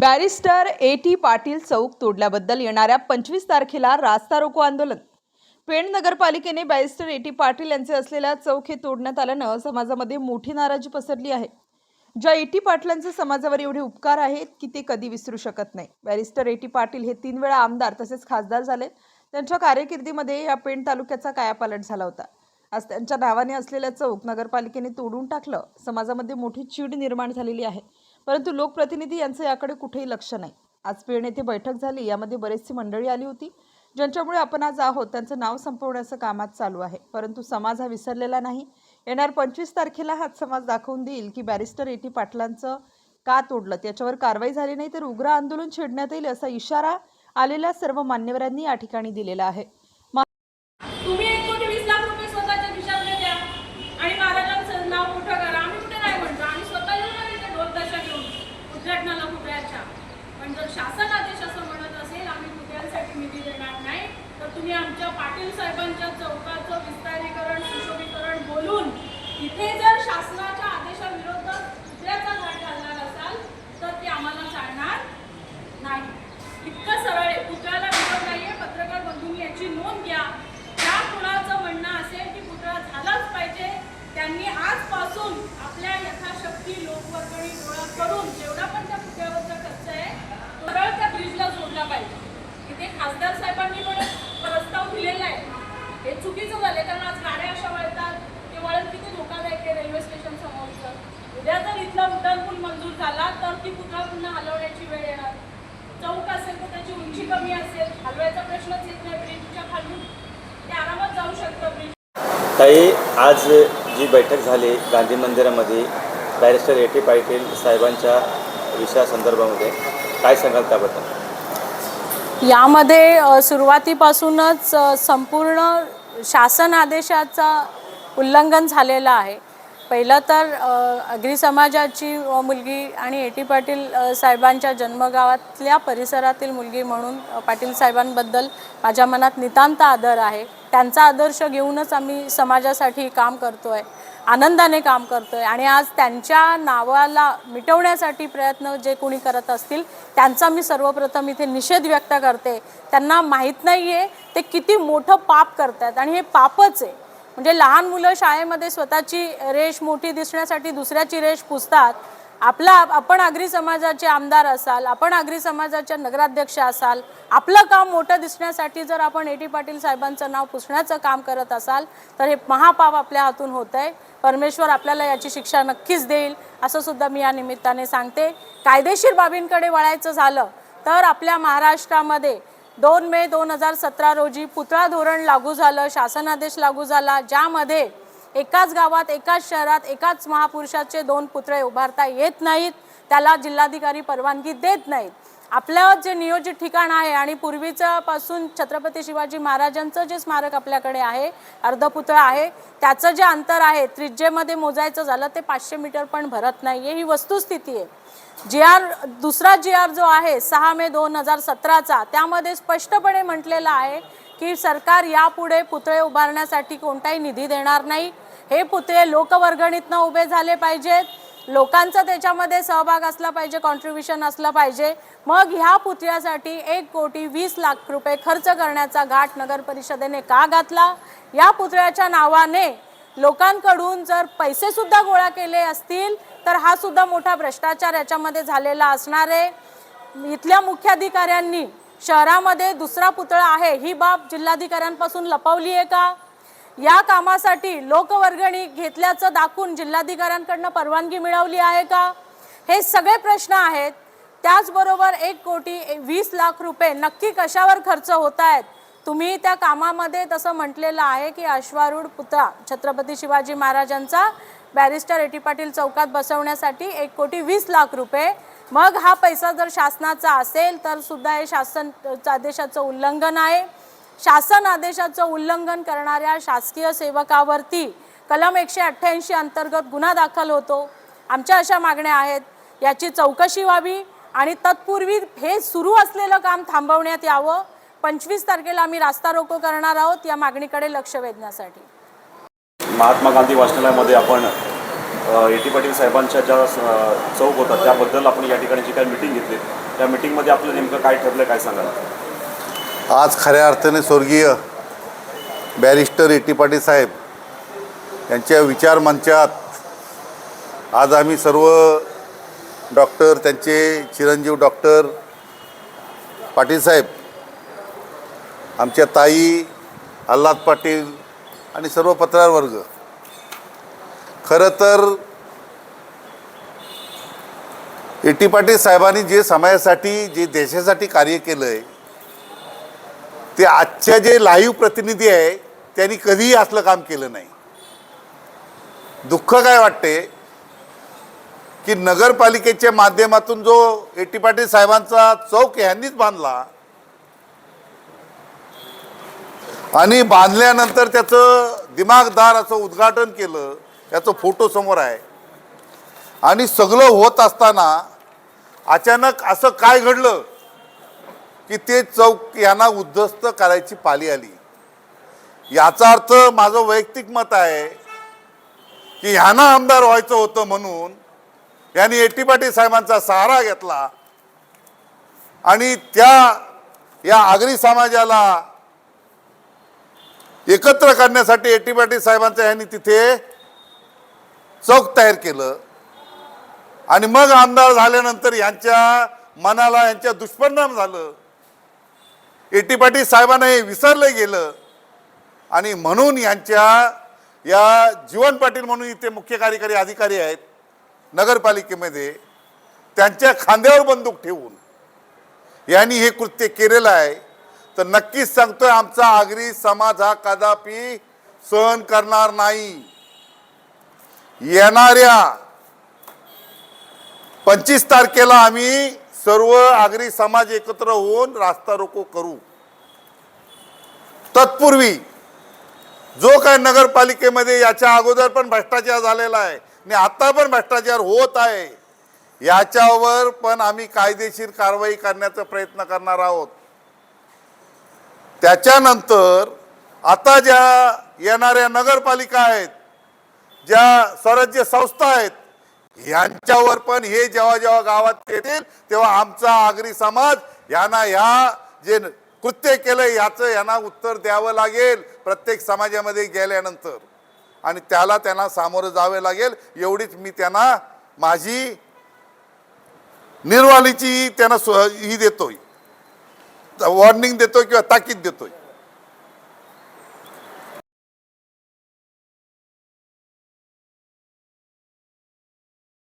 Barrister A T Patil चौक तोडल्याबद्दल येणाऱ्या पंचवीस तारखेला रास्ता रोको आंदोलन. पेण नगरपालिकेने बॅरिस्टर ए टी पाटील यांचे असलेल्या चौक हे तोडण्यात आल्यानं समाजामध्ये मोठी नाराजी पसरली आहे. ज्या ए टी पाटलांचे समाजावर एवढे उपकार आहेत की ते कधी विसरू शकत नाही. बॅरिस्टर ए टी पाटील हे तीन वेळा आमदार तसेच खासदार झाले त्यांच्या कार्यकिर्दीमध्ये या पेण तालुक्याचा कायापालट झाला होता. आज त्यांच्या नावाने असलेला चौक नगरपालिकेने तोडून टाकलं. समाजामध्ये मोठी चीड निर्माण झालेली आहे. परंतु लोकप्रतिनिधी यांचं याकडे कुठेही लक्ष नाही. आज पेण येथे बैठक झाली. यामध्ये बरेचशी मंडळी आली होती. ज्यांच्यामुळे आपण आज आहोत त्यांचं नाव संपवण्याचं कामात चालू आहे. परंतु समाज हा विसरलेला नाही. येणार पंचवीस तारखेला हाच समाज दाखवून देईल की बॅरिस्टर एटी पाटलांचं का तोडलं? त्याच्यावर कारवाई झाली नाही तर उग्र आंदोलन छेडण्यात येईल असा इशारा आलेल्या सर्व मान्यवरांनी या ठिकाणी दिलेला आहे मा- तुम्ही एक कोटी वीस लाख रुपये स्वतःच्या खिशातले द्या आणि महाराजांचं नाव मोठं करा आम्ही कुठे नाही म्हणतो आम्ही स्वतः येऊन ना तिथे ढोल ताशा घेऊन उद्घाटनाला पुतळ्याच्या पण जर शासन आदेश असं म्हणत असेल आम्ही पुतळ्यांसाठी निधी देणार नाही तर तुम्ही आमच्या पाटील साहेबांच्या चौकाचं विस्तारीकरण सुशोभीकरण बोलून इथे जर शासनाच्या आदेशाविरोधात कुत्र्याचा घाट घालणार असाल तर ते आम्हाला चालणार नाही. इतकं सरळ आहे. पुतळ्याला विरोध नाहीये. पत्रकार बंधूंनी याची नोंद घ्या. त्या कुणाचं म्हणणं असेल की पुतळा झालाच पाहिजे त्यांनी आजपासून आपल्या यथाशक्ती लोकवर्गणी गोळा करून जेवढा पण त्या पुतळ्यावरचा खर्च आहे सरळ त्या ब्रिजला जोडला पाहिजे. इथे खासदार साहेबांनी पण प्रस्ताव दिलेला आहे. हे चुकीचं झालं कारण आज गाड्या अशा वळतात. ते वळण किती धोकादायक आहे रेल्वे स्टेशन समोरचं. उद्या जर इथला उड्डाणपूल मंजूर झाला तर ती पुतळा पुन्हा हलवण्याची वेळ येणार? चौक असेल तर त्याची उंची कमी असेल हलवायचा प्रश्नच येत नाही ब्रिजच्या खालून. ते आरामात जाऊ शकतं ब्रिज. ताई आज जी बैठक झाली गांधी मंदिरामध्ये बॅरिस्टर ए टी पाटील साहेबांच्या विषयासंदर्भामध्ये काय सांगाल त्याबद्दल? यामध्ये सुरुवातीपासूनच संपूर्ण शासन आदेशाचा उल्लंघन झालेलं आहे. पहिलं तर अग्री समाजाची मुलगी आणि ए टी पाटील साहेबांच्या जन्मगावातल्या परिसरातील मुलगी म्हणून पाटील साहेबांबद्दल माझ्या मनात नितांत आदर आहे. त्यांचा आदर्श घेऊनच आम्ही समाजासाठी काम करतो आहे आनंदाने काम करतो आहे आणि आज त्यांच्या नावाला मिटवण्यासाठी प्रयत्न जे कोणी करत असतील त्यांचा मी सर्वप्रथम इथे निषेध व्यक्त करते. त्यांना माहीत नाही आहे ते किती मोठं पाप करतात आणि हे पापच आहे. म्हणजे लहान मुलं शाळेमध्ये स्वतःची रेष मोठी दिसण्यासाठी दुसऱ्याची रेष पुसतात. आपला आपण आगरी समाजाचे आमदार असाल आपण आगरी समाजाच्या नगराध्यक्ष असाल आपलं काम मोठं दिसण्यासाठी जर आपण ए टी पाटील साहेबांचं नाव पुसण्याचं काम करत असाल तर हे महापाप आपल्या हातून होत आहे परमेश्वर आपल्याला याची शिक्षा नक्कीच देईल असं सुद्धा मी या निमित्ताने सांगते. कायदेशीर बाबींकडे वळायचं झालं तर आपल्या महाराष्ट्रामध्ये दोन मे दोन हजार सतरा रोजी पुतळा धोरण लागू झालं शासनादेश लागू झाला ज्यामध्ये एकाच गावात एकाच शहरात एकाच महापुरुषाचे दोन पुतळे उभारता येत नाहीत. त्याला जिल्हाधिकारी परवानगी देत नाहीत. आपलं जे नियोजित ठिकाण आहे आणि पूर्वीचं पासून छत्रपती शिवाजी महाराजांचं जे स्मारक आपल्याकडे आहे अर्धपुतळा आहे त्याचं जे अंतर आहे त्रिज्येमध्ये मोजायचं झालं ते पाचशे मीटर पण भरत नाही आहे ही वस्तुस्थिती आहे. जी आर दुसरा जी आर जो आहे सहा मे दोन हजार सतराचा त्यामध्ये स्पष्टपणे म्हटलेलं आहे की सरकार यापुढे पुतळे उभारण्यासाठी कोणताही निधी देणार नाही. हे पुतळे लोकवर्गणीतनं उभे झाले पाहिजेत. लोकांचा त्याच्यामध्ये सहभाग असला पाहिजे कॉन्ट्रीब्युशन असलं पाहिजे. मग ह्या पुतळ्यासाठी एक कोटी वीस लाख रुपये खर्च करण्याचा घाट नगर परिषदेने का घातला? या पुतळ्याच्या नावाने लोकांकडून जर पैसे सुद्धा गोळा केले असतील तर हा सुद्धा मोठा भ्रष्टाचार याच्यामध्ये झालेला असणार आहे. इथल्या मुख्याधिकाऱ्यांनी शहरामध्ये दुसरा पुतळा आहे ही बाब जिल्हाधिकाऱ्यांपासून लपवली आहे का? या कामासाठी लोकवर्गणी घेतल्याचं दाखवून जिल्हाधिकाऱ्यांकडनं परवानगी मिळवली आहे का? हे सगळे प्रश्न आहेत. त्याचबरोबर एक कोटी वीस लाख रुपये नक्की कशावर खर्च होत आहेत? तुम्ही त्या कामामध्ये तसं म्हटलेलं आहे की अश्वारूढ पुतळा छत्रपती शिवाजी महाराजांचा बॅरिस्टर एटी पाटील चौकात बसवण्यासाठी एक कोटी वीस लाख रुपये. मग हा पैसा जर शासनाचा असेल तर सुद्धा हे शासन आदेशाचं उल्लंघन आहे. शासन आदेशाचं उल्लंघन करणाऱ्या शासकीय सेवकावरती कलम एकशे अठ्ठ्याऐंशी अंतर्गत गुन्हा दाखल होतो. आमच्या अशा मागण्या आहेत. याची चौकशी व्हावी आणि तत्पूर्वी हे सुरू असलेलं काम थांबवण्यात यावं. पंचवीस तारखेला आम्ही रास्ता रोको करणार आहोत. या मागणीकडे लक्ष वेधण्यासाठी. महात्मा गांधी वाचनालयामध्ये आपण ए. टी. पाटील साहेबांच्या ज्या चौक होता त्याबद्दल आपण या ठिकाणी जी काही मिटिंग घेतली. त्या मिटिंगमध्ये आपलं नेमकं काय ठरलं काय सांगाल? आज खऱ्या अर्थाने स्वर्गीय बॅरिस्टर ए टी पाटील साहेब यांच्या विचारमंचात आज आम्ही सर्व डॉक्टर त्यांचे चिरंजीव डॉक्टर पाटील साहेब आमच्या ताई आल्हाद पाटील आणि सर्व पत्रकार वर्ग खरं तर ए टी पाटील साहेबांनी जे समाजासाठी जे देशासाठी कार्य केलं आहे ते आजच्या जे लाईव्ह प्रतिनिधी आहे त्यांनी कधीही असलं काम केलं नाही. दुःख काय वाटते? की नगरपालिकेच्या माध्यमातून जो ए टी पाटील साहेबांचा चौक ह्यांनीच बांधला. आणि बांधल्यानंतर त्याचं दिमागदार असं उद्घाटन केलं त्याचं फोटो समोर आहे. आणि सगळं होत असताना अचानक असं काय घडलं? की ते चौक यांना उद्ध्वस्त करायची पाली आली. याचा अर्थ माझं वैयक्तिक मत आहे की ह्यांना आमदार व्हायचं होतं म्हणून यांनी एटीपाटी साहेबांचा सहारा घेतला आणि त्या या आगरी समाजाला एकत्र करण्यासाठी एटी पाटील साहेबांचं यांनी तिथे चौक तयार केलं. आणि मग आमदार झाल्यानंतर यांच्या मनाला यांच्या दुष्परिणाम झालं. एटी पाटील साहेबांना हे विसरलं गेलं. आणि म्हणून यांच्या या जीवन पाटील म्हणून इथे मुख्य कार्यकारी अधिकारी आहेत नगरपालिकेमध्ये त्यांच्या खांद्यावर बंदूक ठेवून यांनी हे कृत्य केलेलं आहे. तर नक्कीच सांगतोय आमचा आगरी समाज हा कदापि सहन करणार नाही. येणाऱ्या पंचवीस तारखेला आम्ही सर्व आगरी समाज एकत्र होऊन रास्ता रोको करू. तत्पूर्वी जो काय नगरपालिकेमध्ये याच्या अगोदर पण भ्रष्टाचार झालेला आहे आणि आता पण भ्रष्टाचार होत आहे याच्यावर पण आम्ही कायदेशीर कारवाई करण्याचा प्रयत्न करणार आहोत. त्याच्यानंतर आता ज्या येणाऱ्या नगरपालिका आहेत ज्या स्वराज्य संस्था आहेत यांच्यावर पण हे जेव्हा जेव्हा गावात येतील तेव्हा आमचा आगरी समाज यांना ह्या जे कृत्य केलं याचं यांना उत्तर द्यावं लागेल प्रत्येक समाजामध्ये गेल्यानंतर. आणि त्याला त्यांना सामोरं जावे लागेल एवढीच मी त्यांना माझी निर्वालीची त्यांना ही देतोय. वॉर्निंग देतोय किंवा ताकीद देतोय.